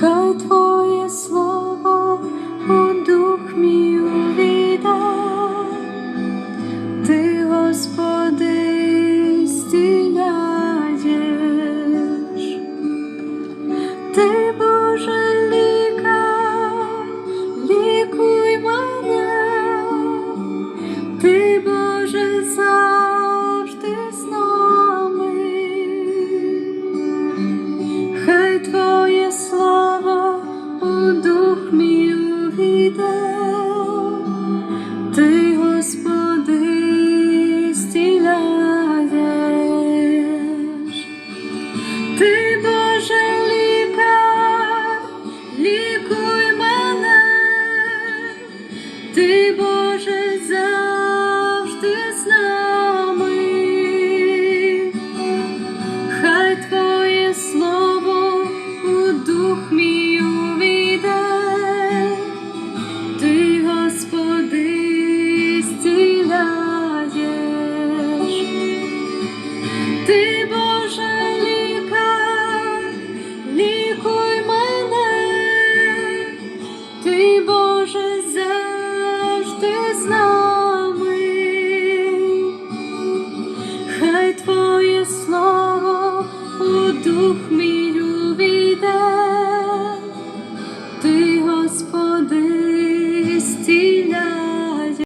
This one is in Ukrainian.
хай Твоє слово у дух мій увійде, ти, Господи, стіляєш, ти Боже лікар, лікуй мене, ти Боже. дух мій увійде, ти, Господи, стіляєш, ти Боже лікар, лікуй мене, ти Боже.